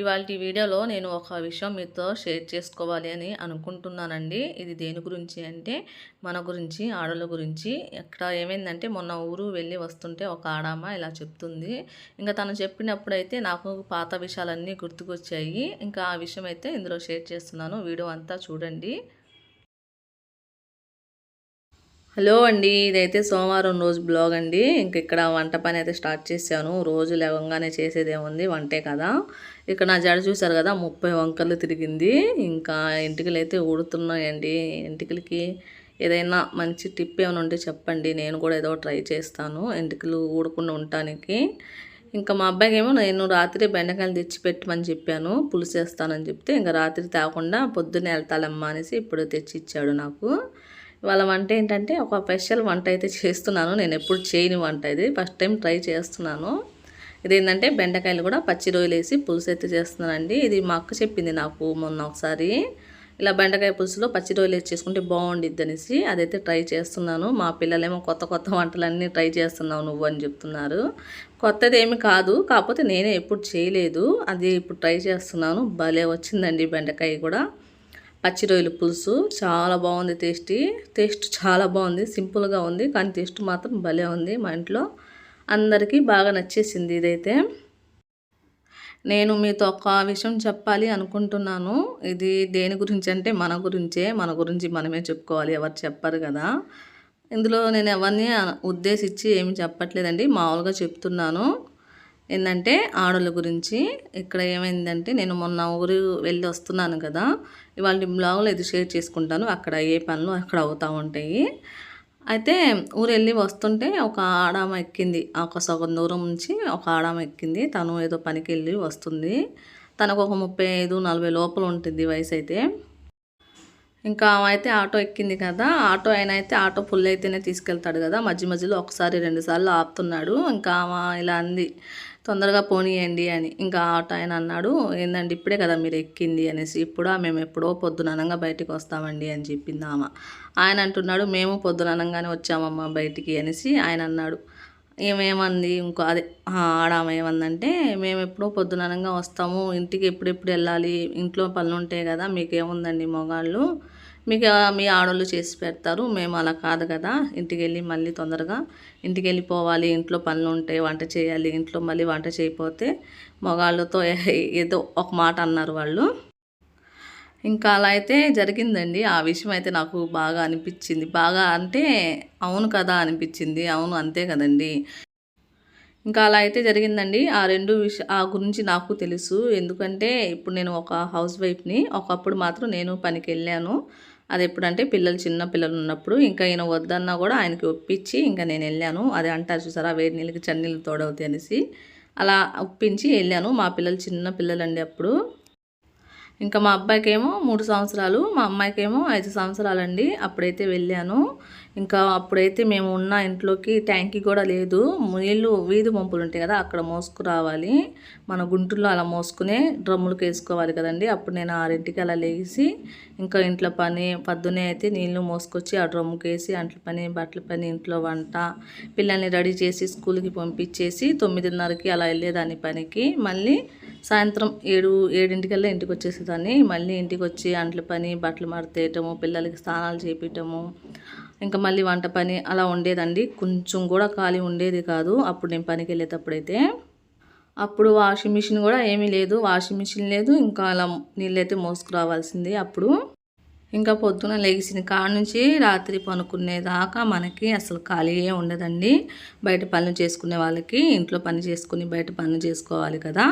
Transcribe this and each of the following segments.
ఇవాళ వీడియోలో నేను ఒక విషయం మీతో షేర్ చేసుకోవాలి అని అనుకుంటున్నానండి. ఇది దేని గురించి అంటే మన గురించి ఆడల గురించి. ఇక్కడ ఏమైందంటే మొన్న ఊరు వెళ్ళి వస్తుంటే ఒక ఆడామ ఇలా చెప్తుంది. ఇంకా తను చెప్పినప్పుడైతే నాకు పాత విషయాలన్నీ గుర్తుకొచ్చాయి. ఇంకా ఆ విషయం అయితే ఇందులో షేర్ చేస్తున్నాను. వీడియో అంతా చూడండి. హలో అండి ఇదైతే సోమవారం రోజు బ్లాగ్ అండి. ఇంక ఇక్కడ వంట పని అయితే స్టార్ట్ చేశాను. రోజు లేవగానే చేసేదేముంది వంటే కదా. ఇక్కడ నా జడ చూశారు కదా ముప్పై వంకర్లు తిరిగింది. ఇంకా ఇంటికలు అయితే ఊడుతున్నాయండి. ఇంటికలకి ఏదైనా మంచి టిప్ ఏమైనా ఉంటే చెప్పండి. నేను కూడా ఏదో ట్రై చేస్తాను ఇంటికలు ఊడకుండా ఉండటానికి. ఇంకా మా అబ్బాయికి ఏమో నేను రాత్రి బెండకాయలు తెచ్చి పెట్టమని చెప్పాను పులుసు వేస్తానని చెప్తే ఇంకా రాత్రి తాకుండా పొద్దున్నే వెళ్తాలమ్మా అనేసి ఇప్పుడు తెచ్చి ఇచ్చాడు నాకు. వాళ్ళ వంట ఏంటంటే ఒక స్పెషల్ వంట అయితే చేస్తున్నాను. నేను ఎప్పుడు చేయని వంట ఇది. ఫస్ట్ టైం ట్రై చేస్తున్నాను. ఇదేంటంటే బెండకాయలు కూడా పచ్చి రొయ్యలు వేసి పులుసు అయితే చేస్తున్నానండి. ఇది మా అక్క చెప్పింది నాకు మొన్న ఒకసారి. ఇలా బెండకాయ పులుసులో పచ్చి రొయ్యలు వేసి చేసుకుంటే బాగుండిద్ది అనేసి అదైతే ట్రై చేస్తున్నాను. మా పిల్లలేమో కొత్త కొత్త వంటలన్నీ ట్రై చేస్తున్నావు నువ్వు అని చెప్తున్నారు. కొత్తది ఏమి కాదు. కాకపోతే నేనే ఎప్పుడు చేయలేదు. అది ఇప్పుడు ట్రై చేస్తున్నాను. భలే వచ్చిందండి బెండకాయ కూడా. పచ్చి రొయ్యల పులుసు చాలా బాగుంది టేస్టీ. టేస్ట్ చాలా బాగుంది సింపుల్గా ఉంది కానీ టేస్ట్ మాత్రం భలే ఉంది మా ఇంట్లో. అందరికీ బాగా నచ్చేసింది ఇదైతే. నేను మీతో ఒక విషయం చెప్పాలి అనుకుంటున్నాను. ఇది దేని గురించి అంటే మన గురించే మన గురించి మనమే చెప్పుకోవాలి ఎవరు చెప్పరు కదా. ఇందులో నేను ఎవరిని ఉద్దేశించి ఏమి చెప్పట్లేదండి మామూలుగా చెప్తున్నాను. ఏంటంటే ఆడల గురించి ఇక్కడ ఏమైందంటే నేను మొన్న ఊరు వెళ్ళి వస్తున్నాను కదా. ఇవాళ బ్లాగులో ఇది షేర్ చేసుకుంటాను. అక్కడ ఏ పనులు అక్కడ అవుతూ ఉంటాయి. అయితే ఊరు వెళ్ళి వస్తుంటే ఒక ఆడామ ఎక్కింది. ఒక సగం దూరం నుంచి ఒక ఆడామ ఎక్కింది. తను ఏదో పనికి వెళ్ళి వస్తుంది. తనకు ఒక ముప్పై ఐదు నలభై లోపల ఉంటుంది వయసు అయితే. ఇంకా ఆమె అయితే ఆటో ఎక్కింది కదా. ఆటో ఆయన అయితే ఆటో ఫుల్ అయితేనే తీసుకెళ్తాడు కదా. మధ్య మధ్యలో ఒకసారి రెండుసార్లు ఆపుతున్నాడు. ఇంకా ఆమె ఇలా అంది. తొందరగా పోనీయండి అని. ఇంకా ఆటో ఆయన అన్నాడు ఏందండి ఇప్పుడే కదా మీరు ఎక్కింది అనేసి. ఇప్పుడు? మేము ఎప్పుడో పొద్దుననంగా బయటికి వస్తామండి అని చెప్పింది ఆమె. ఆయన అంటున్నాడు మేము పొద్దుననంగానే వచ్చామమ్మా బయటికి అనేసి ఆయన అన్నాడు. ఏమేమంది? ఇంకో అదే ఆడామ ఏమందంటే మేము ఎప్పుడో పొద్దుననంగా వస్తాము ఇంటికి ఎప్పుడెప్పుడు వెళ్ళాలి? ఇంట్లో పనులు ఉంటాయి కదా మీకేముందండి మొగాళ్ళు? మీకు మీ ఆడవాళ్ళు చేసి పెడతారు. మేము అలా కాదు కదా. ఇంటికి వెళ్ళి మళ్ళీ తొందరగా ఇంటికి వెళ్ళిపోవాలి ఇంట్లో పనులు ఉంటే వంట చేయాలి. ఇంట్లో మళ్ళీ వంట చేయకపోతే మగాళ్ళతో ఏదో ఒక మాట అన్నారు వాళ్ళు. ఇంకా అలా అయితే జరిగిందండి. ఆ విషయం అయితే నాకు బాగా అనిపించింది. బాగా అంటే అవును కదా అనిపించింది. అవును అంతే కదండి. ఇంకా అలా అయితే జరిగిందండి. ఆ రెండు విష ఆ గురించి నాకు తెలుసు. ఎందుకంటే ఇప్పుడు నేను ఒక హౌస్ వైఫ్ని. ఒకప్పుడు మాత్రం నేను పనికి వెళ్ళాను అది ఎప్పుడంటే పిల్లలు చిన్న పిల్లలు ఉన్నప్పుడు ఇంకా ఈయన వద్దన్నా కూడా ఆయనకి ఒప్పించి ఇంకా నేను వెళ్ళాను. అది అంటారు చూసారా వేడి నీళ్ళకి చన్నీళ్ళు తోడవుతాయి అనేసి. అలా ఒప్పించి వెళ్ళాను. మా పిల్లలు చిన్న పిల్లలండి అప్పుడు. ఇంకా మా అబ్బాయికి ఏమో మూడు సంవత్సరాలు మా అమ్మాయికి ఏమో ఐదు సంవత్సరాలండి. అప్పుడైతే వెళ్ళాను. ఇంకా అప్పుడైతే మేము ఉన్న ఇంట్లోకి ట్యాంకీ కూడా లేదు. నీళ్ళు వీధి పంపులు ఉంటాయి కదా అక్కడ మోసుకురావాలి. మన గుంటూరులో అలా మోసుకునే డ్రమ్ములకు వేసుకోవాలి కదండి. అప్పుడు నేను ఆరింటికి అలా లేచి ఇంకా ఇంట్లో పని పద్దునే అయితే నీళ్ళు మోసుకొచ్చి ఆ డ్రమ్ముకి వేసి అంట్ల పని బట్టల పని ఇంట్లో వంట పిల్లల్ని రెడీ చేసి స్కూల్కి పంపించేసి తొమ్మిదిన్నరకి అలా వెళ్ళేదాన్ని పనికి. మళ్ళీ సాయంత్రం ఏడు ఏడింటికల్లా ఇంటికి వచ్చేసేదాన్ని. మళ్ళీ ఇంటికి వచ్చి అంట్ల పని బట్టలు మడతేయటము పిల్లలకి స్నానాలు చేపించటము ఇంకా మళ్ళీ వంట పని అలా ఉండేదండి. కొంచెం కూడా ఖాళీ ఉండేది కాదు. అప్పుడు నేను పనికి వెళ్ళేటప్పుడైతే అప్పుడు వాషింగ్ మిషన్ కూడా ఏమీ లేదు. వాషింగ్ మిషన్ లేదు. ఇంకా అలా నీళ్ళైతే మోసుకురావాల్సింది అప్పుడు. ఇంకా పొద్దున లేచిన కాడ నుంచి రాత్రి పనుకునేదాకా మనకి అసలు ఖాళీయే ఉండదండి. బయట పనులు చేసుకునే వాళ్ళకి ఇంట్లో పని చేసుకుని బయట పనులు చేసుకోవాలి కదా.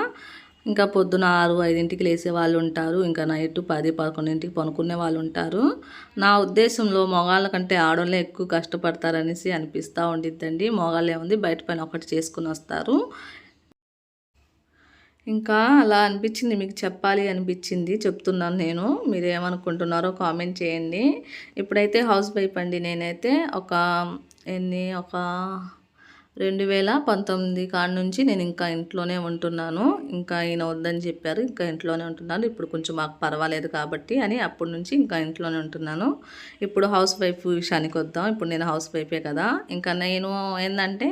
ఇంకా పొద్దున ఆరు ఐదింటికి లేసే వాళ్ళు ఉంటారు. ఇంకా నైట్ పది పదకొండింటికి పనుకునే వాళ్ళు ఉంటారు. నా ఉద్దేశంలో మొగాళ్ళ కంటే ఆడవాళ్ళే ఎక్కువ కష్టపడతారనేసి అనిపిస్తూ ఉండిద్దండి. మొగాళ్ళు ఏముంది? బయట పైన ఒకటి చేసుకుని వస్తారు. ఇంకా అలా అనిపించింది. మీకు చెప్పాలి అనిపించింది. చెప్తున్నాను నేను. మీరు ఏమనుకుంటున్నారో కామెంట్ చేయండి. ఇప్పుడైతే హౌస్ వైఫ్ అండి. నేనైతే ఒక ఎన్ని? ఒక రెండు వేల పంతొమ్మిది కాడ నుంచి నేను ఇంకా ఇంట్లోనే ఉంటున్నాను. ఇంకా ఈయన వద్దని చెప్పారు. ఇంకా ఇంట్లోనే ఉంటున్నాను ఇప్పుడు కొంచెం మాకు పర్వాలేదు కాబట్టి అని అప్పటి నుంచి ఇంకా ఇంట్లోనే ఉంటున్నాను. ఇప్పుడు హౌస్ వైఫ్ విషయానికి వద్దాం. ఇప్పుడు నేను హౌస్ వైఫే కదా. ఇంకా నేను ఏంటంటే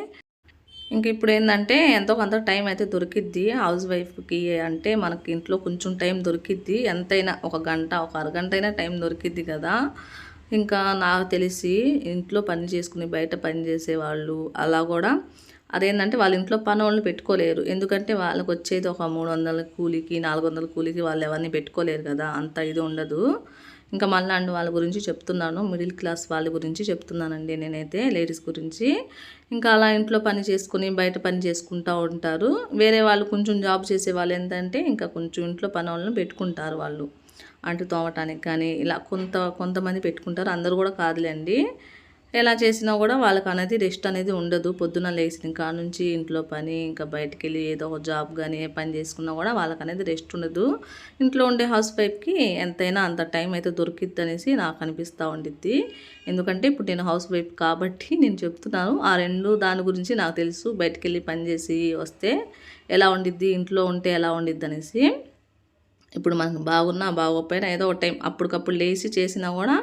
ఇంక ఇప్పుడు ఏంటంటే ఎంతో కొంత టైం అయితే దొరికిద్ది. హౌస్ వైఫ్కి అంటే మనకి ఇంట్లో కొంచెం టైం దొరికిద్ది. ఎంతైనా ఒక గంట ఒక అరగంట అయినా టైం దొరికిద్ది కదా. ఇంకా నాకు తెలిసి ఇంట్లో పని చేసుకుని బయట పని చేసే వాళ్ళు అలా కూడా అదేంటంటే వాళ్ళ ఇంట్లో పని వాళ్ళని పెట్టుకోలేరు. ఎందుకంటే వాళ్ళకి వచ్చేది ఒక మూడు వందల కూలికి నాలుగు వందల కూలికి వాళ్ళు ఎవరిని పెట్టుకోలేరు కదా అంత ఇది ఉండదు. ఇంకా మళ్ళీ అండి వాళ్ళ గురించి చెప్తున్నాను మిడిల్ క్లాస్ వాళ్ళ గురించి చెప్తున్నానండి నేనైతే లేడీస్ గురించి. ఇంకా అలా ఇంట్లో పని చేసుకుని బయట పని చేసుకుంటూ ఉంటారు. వేరే వాళ్ళు కొంచెం జాబ్ చేసే వాళ్ళు ఏంటంటే ఇంకా కొంచెం ఇంట్లో పని వాళ్ళని పెట్టుకుంటారు వాళ్ళు. అంటు తోమటానికి కానీ ఇలా కొంత కొంతమంది పెట్టుకుంటారు. అందరూ కూడా కాదులేండి. ఎలా చేసినా కూడా వాళ్ళకి అనేది రెస్ట్ అనేది ఉండదు. పొద్దున లేచిన కాడ నుంచి ఇంట్లో పని ఇంకా బయటికి వెళ్ళి ఏదో ఒక జాబ్ కానీ ఏ పని చేసుకున్నా కూడా వాళ్ళకి అనేది రెస్ట్ ఉండదు. ఇంట్లో ఉండే హౌస్ వైఫ్కి ఎంతైనా అంత టైం అయితే దొరికిద్ది అనేసి నాకు అనిపిస్తూ ఉండిద్ది. ఎందుకంటే ఇప్పుడు నేను హౌస్ వైఫ్ కాబట్టి నేను చెప్తున్నాను. ఆ రెండు దాని గురించి నాకు తెలుసు. బయటికి వెళ్ళి పని చేసి వస్తే ఎలా ఉండిద్ది? ఇంట్లో ఉంటే ఎలా ఉండిద్ది అనేసి ఇప్పుడు మనకు బాగున్నా బాగోకపోయినా ఏదో ఒక టైం అప్పటికప్పుడు లేచి చేసినా కూడా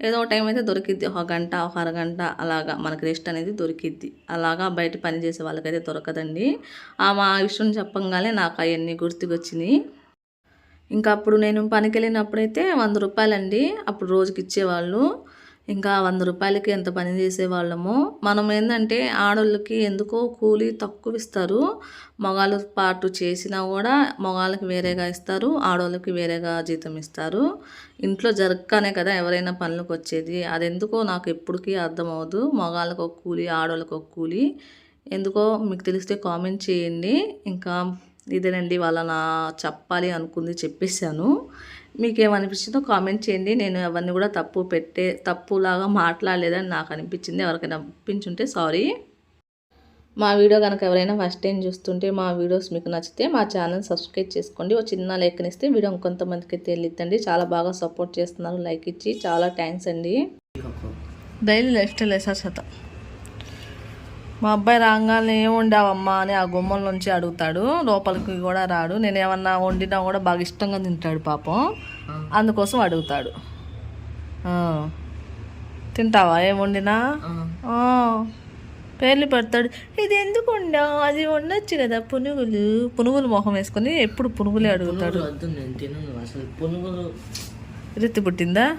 ఏదో ఒక టైం అయితే దొరికిద్ది. ఒక గంట ఒక అరగంట అలాగా మనకి రెస్ట్ అనేది దొరికిద్ది. అలాగా బయట పని చేసే వాళ్ళకైతే దొరకదండి. ఆ మా విషయం చెప్పంగానే నాకు అవన్నీ గుర్తుకొచ్చినాయి. ఇంకా అప్పుడు నేను పనికి వెళ్ళినప్పుడైతే వంద రూపాయలండి. అప్పుడు రోజుకి ఇచ్చేవాళ్ళు. ఇంకా వంద రూపాయలకి ఎంత పని చేసేవాళ్ళము? మనం ఏంటంటే ఆడోళ్ళకి ఎందుకో కూలీ తక్కువ ఇస్తారు. మగాళ్ళ పాటు చేసినా కూడా మగాళ్ళకి వేరేగా ఇస్తారు ఆడోళ్ళకి వేరేగా జీతం ఇస్తారు. ఇంట్లో జరగగానే కదా ఎవరైనా పనులకు వచ్చేది. అది ఎందుకో నాకు ఎప్పటికీ అర్థమవుదు మగాళ్ళకు ఒక కూలి ఆడోళ్ళకి ఒక కూలి. ఎందుకో మీకు తెలిస్తే కామెంట్ చేయండి. ఇంకా ఇదేనండి వాళ్ళ నా చెప్పాలి అనుకుంది చెప్పేశాను. మీకేమనిపించిందో కామెంట్ చేయండి. నేను అవన్నీ కూడా తప్పు పెట్టే తప్పులాగా మాట్లాడలేదని నాకు అనిపించింది. ఎవరికైనా అనిపించుంటే సారీ. మా వీడియో కనుక ఎవరైనా ఫస్ట్ టైం చూస్తుంటే మా వీడియోస్ మీకు నచ్చితే మా ఛానల్ సబ్స్క్రైబ్ చేసుకోండి. ఒక చిన్న లైక్ ఇస్తే వీడియో ఇంకొంతమందికి తెలియద్దండి. చాలా బాగా సపోర్ట్ చేస్తున్నారు. లైక్ ఇచ్చి చాలా థ్యాంక్స్ అండి. డైలీ లైఫ్ స్టైల్ వేసా శాత మా అబ్బాయి రాగానే ఏం వండావమ్మా? అని ఆ గుమ్మల నుంచి అడుగుతాడు. లోపలికి కూడా రాడు. నేను ఏమన్నా వండినా కూడా బాగా ఇష్టంగా తింటాడు పాపం. అందుకోసం అడుగుతాడు. తింటావా? ఏం వండినా. పేర్లు పెడతాడు. ఇది ఎందుకు వండా? అది వండొచ్చు కదా పునుగులు. పునుగులు మొహం వేసుకొని ఎప్పుడు పునుగులే అడుగుతాడు. రిత్తి పుట్టిందా?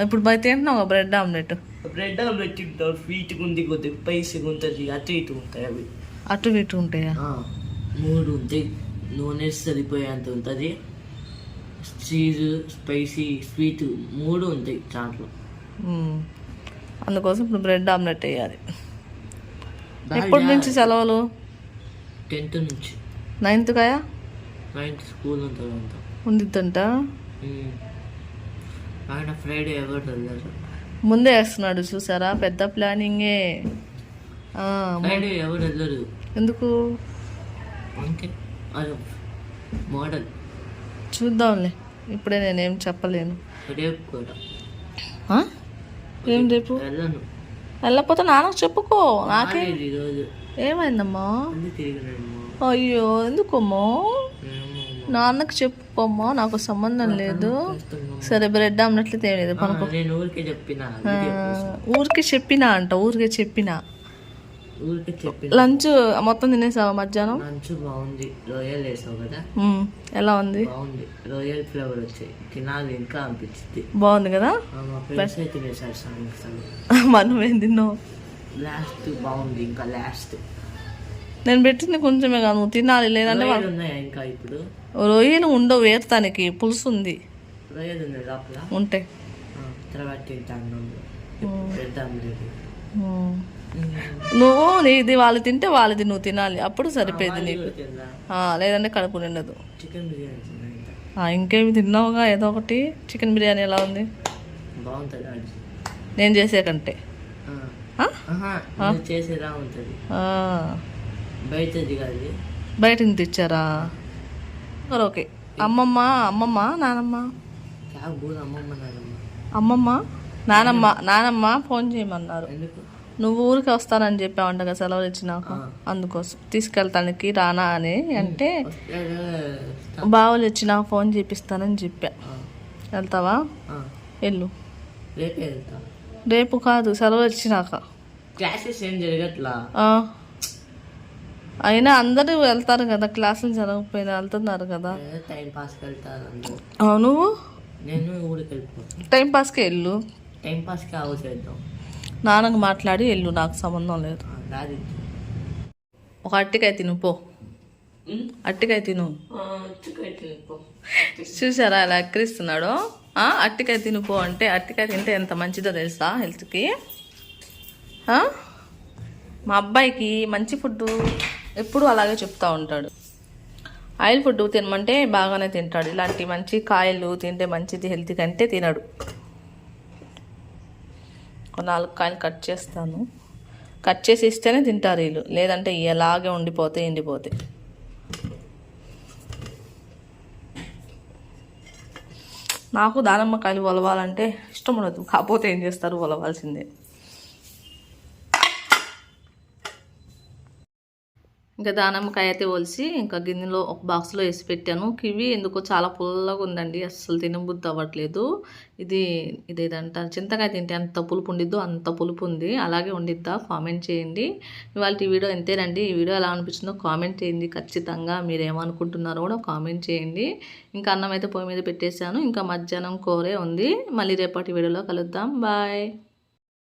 ఇప్పుడు బయట తింటున్నావు బ్రెడ్ ఆమ్లెట్? బ్రెడ్ ఆమ్లెట్ తింటారు స్వీట్గా ఉంది కొద్దిగా స్పైసీగా ఉంటుంది అటు ఇటు ఉంటాయి అవి. అటు ఇటు ఉంటాయా? మూడు ఉంటాయి. నూనె సరిపోయేంత ఉంటుంది. చీజ్ స్పైసీ స్వీట్ మూడు ఉంటాయి దాంట్లో. అందుకోసం ఇప్పుడు బ్రెడ్ ఆమ్లెట్ వేయాలి. ఎప్పటి నుంచి సెలవులు? టెన్త్ నుంచి. నైన్త్ కాయా? నైన్త్ స్కూల్ ఉంటుంది ఉమ్. ఆయన ఫ్రైడే ఎవరు వెళ్ళారు ముందే వేస్తున్నాడు చూసారా? పెద్ద ప్లానింగే. ఎందుకు? మోడల్. చూద్దాంలే. ఇప్పుడే నేనేం చెప్పలేను? ఏం రేపు? వెళ్ళకపోతే నాన్నకు చెప్పుకో. నాకే? ఏమైందమ్మా? అయ్యో ఎందుకమ్మా? నాన్నకు చెప్పుకోమ్మా నాకు సంబంధం లేదు. సరే బ్రెడ్ ఆమ్లెట్లు తేలేదు పనుకో. ఊరికే చెప్పిన ఆ, ఊరికే చెప్పినా అంట ఊరికే చెప్పినా. లంచ్ మొత్తం తినేసావా మధ్యాహ్నం? లంచ్ బాగుంది రొయ్యలు వేసావు కదా. ఎలా ఉంది? బాగుంది రొయ్యల్ ఫ్లేవర్ వచ్చాయి. తినాలి ఇంకా అనిపించింది. బాగుంది కదా? అయితే సాయంత్రం. మనం ఏం తిన్నావు లాస్ట్ బాగుంది ఇంకా లాస్ట్ నేను పెట్టింది కొంచెమే కాదు నువ్వు తినాలి లేదంటే రొయ్యలు ఉన్నాయా ఇంకా ఇప్పుడు? రొయ్యలు ఉండవు వేరుతానికి పులుసు ఉంది. రొయ్యలు ఉన్నాయి లోపల? ఉంటే. ఆ, తర్వాత తింటాను బ్రెడ్ ఆమ్లెట్ మ్మ్. నువ్వు నీది వాళ్ళు తింటే వాళ్ళది నువ్వు తినాలి. అప్పుడు సరిపోయేది నీకు. లేదంటే కడుపు నిండదు. ఇంకేమి తిన్నావుగా? ఏదో ఒకటి. చికెన్ బిర్యానీ ఎలా ఉంది? నేను చేసే కంటే. చేసేలా ఉంటుంది. బయట నుంచి తెచ్చారా? ఓకే. అమ్మమ్మ అమ్మమ్మ నానమ్మ. అమ్మమ్మ నానమ్మ. నానమ్మ ఫోన్ చేయమన్నారు. నువ్వు ఊరికి వస్తానని చెప్పావంట కదా సెలవులు ఇచ్చినాక. అందుకోసం. తీసుకెళ్తానికి రానా అని అంటే. బావులు ఇచ్చినాక ఫోన్ చేపిస్తానని చెప్పా. వెళ్తావా. వెళ్ళు. రేపే కాదు సెలవు ఇచ్చినాక. క్లాసెస్ ఏం జరగట్లా? అయినా అందరూ వెళ్తారు కదా క్లాసులు జరగకపోయినా వెళ్తున్నారు కదా. టైం పాస్కి వెళ్తారు నేను ఊరికి వెళ్ళిపోతాను. టైం పాస్కి వెళ్ళు. టైం పాస్కి నాన్నకు మాట్లాడి వెళ్ళు నాకు సంబంధం లేదు. రాదు. ఒక అట్టికాయ తిను పో. అట్టికాయ తిను. చూసారా ఎలా ఎక్కిరిస్తున్నాడు? అట్టికాయ తిను పో అంటే అట్టికాయ తింటే ఎంత మంచిదో తెలుసా హెల్త్కి? మా అబ్బాయికి మంచి ఫుడ్ ఎప్పుడు అలాగే చెప్తా ఉంటాడు. ఆయిల్ ఫుడ్ తినమంటే బాగానే తింటాడు. ఇలాంటి మంచి కాయలు తింటే మంచిది హెల్తీ కంటే తినడు. ఒక నాలుగు కాయలు కట్ చేస్తాను. కట్ చేసి ఇస్తేనే తింటారు వీళ్ళు. లేదంటే ఎలాగే ఉండిపోతే ఎండిపోతే. నాకు దానిమ్మకాయలు ఒలవాలంటే ఇష్టం ఉండదు. కాకపోతే ఏం చేస్తారు? ఒలవాల్సిందే ఇంకా దానిమ్మకాయ అయితే ఒలిసి ఇంకా గిన్నెలో ఒక బాక్స్లో వేసి పెట్టాను. కివి ఎందుకో చాలా పుల్లగా ఉందండి. అస్సలు తినబుద్ధి అవ్వట్లేదు. ఇది ఇది ఏదంట చింతకాయ తింటే అంత పులుపు ఉండిద్దో అంత పులుపు ఉంది. అలాగే ఉండిద్దా? కామెంట్ చేయండి. ఇవాళ ఈ వీడియో ఎంతేనండి ఈ వీడియో ఎలా అనిపించిందో కామెంట్ చేయండి. ఖచ్చితంగా మీరు ఏమనుకుంటున్నారో కూడా కామెంట్ చేయండి. ఇంకా అన్నం అయితే పొయ్యి మీద పెట్టేశాను. ఇంకా మధ్యాహ్నం కూరే ఉంది. మళ్ళీ రేపటి వీడియోలో కలుద్దాం. బాయ్.